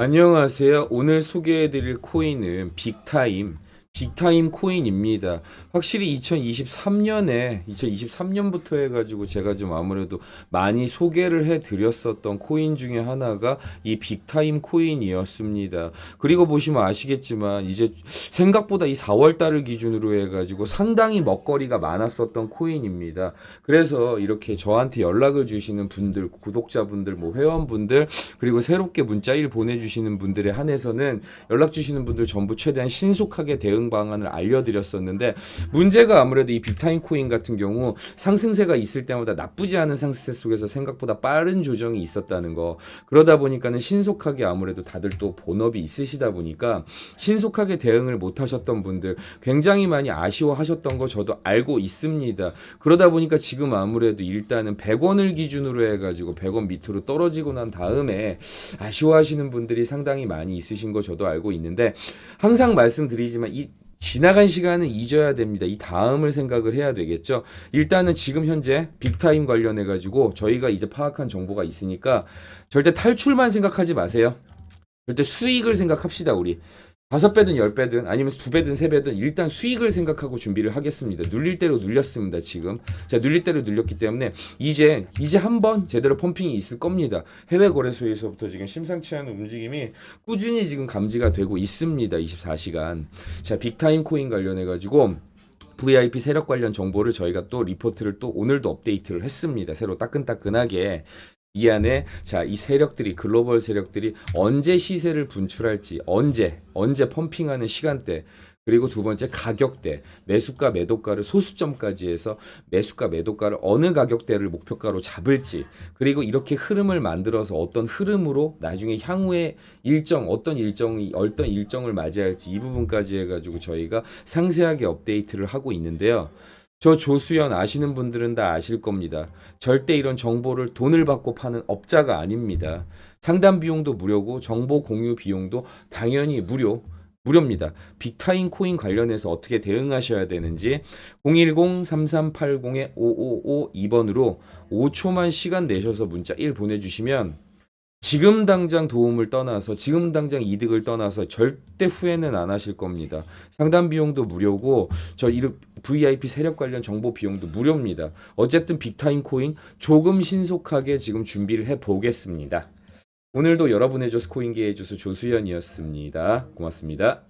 안녕하세요. 오늘 소개해드릴 코인은 빅타임, 빅타임 코인입니다. 확실히 2023년에, 2023년부터 해가지고 제가 좀 아무래도 많이 소개를 해드렸었던 코인 중에 하나가 이 빅타임 코인이었습니다. 그리고 보시면 아시겠지만 이제 생각보다 이 4월달을 기준으로 해가지고 상당히 먹거리가 많았었던 코인입니다. 그래서 이렇게 저한테 연락을 주시는 분들, 구독자분들, 뭐 회원분들, 그리고 새롭게 문자 일 보내주시는 분들에 한해서는 연락 주시는 분들 전부 최대한 신속하게 대응 방안을 알려드렸었는데 문제가 아무래도 이 빅타임 코인 같은 경우 상승세가 있을 때마다 나쁘지 않은 상승세 속에서 생각보다 빠른 조정이 있었다는 거 그러다 보니까는 신속하게 아무래도 다들 또 본업이 있으시다 보니까 신속하게 대응을 못 하셨던 분들 굉장히 많이 아쉬워하셨던 거 저도 알고 있습니다. 그러다 보니까 지금 아무래도 일단은 100원을 기준으로 해가지고 100원 밑으로 떨어지고 난 다음에 아쉬워하시는 분들이 상당히 많이 있으신 거 저도 알고 있는데 항상 말씀드리지만 이 지나간 시간은 잊어야 됩니다. 이 다음을 생각을 해야 되겠죠. 일단은 지금 현재 빅타임 관련해 가지고 저희가 이제 파악한 정보가 있으니까 절대 탈출만 생각하지 마세요. 절대 수익을 생각합시다, 우리. 다섯 배든 열 배든 아니면 두 배든 세 배든 일단 수익을 생각하고 준비를 하겠습니다. 눌릴 대로 눌렸습니다, 지금. 자, 눌릴 대로 눌렸기 때문에 이제 이제 한번 제대로 펌핑이 있을 겁니다. 해외 거래소에서부터 지금 심상치 않은 움직임이 꾸준히 지금 감지가 되고 있습니다. 24시간. 자, 빅타임 코인 관련해 가지고 VIP 세력 관련 정보를 저희가 또 리포트를 또 오늘도 업데이트를 했습니다. 새로 따끈따끈하게. 이 안에 자, 이 세력들이 글로벌 세력들이 언제 시세를 분출할지, 언제 언제 펌핑하는 시간대 그리고 두 번째 가격대, 매수가 매도가를 소수점까지 해서 매수가 매도가를 어느 가격대를 목표가로 잡을지 그리고 이렇게 흐름을 만들어서 어떤 흐름으로 나중에 향후에 일정 어떤 일정이 어떤 일정을 맞이할지 이 부분까지 해가지고 저희가 상세하게 업데이트를 하고 있는데요. 저 조수연 아시는 분들은 다 아실 겁니다. 절대 이런 정보를 돈을 받고 파는 업자가 아닙니다. 상담 비용도 무료고 정보 공유 비용도 당연히 무료. 무료입니다. 빅타임 코인 관련해서 어떻게 대응하셔야 되는지 010-3380-5552번으로 5초만 시간 내셔서 문자 1 보내주시면 지금 당장 도움을 떠나서 지금 당장 이득을 떠나서 절대 후회는 안 하실 겁니다. 상담 비용도 무료고 저 VIP 세력 관련 정보 비용도 무료입니다. 어쨌든 빅타임 코인 조금 신속하게 지금 준비를 해 보겠습니다. 오늘도 여러분의 조스 코인계의 주수 조수연이었습니다. 고맙습니다.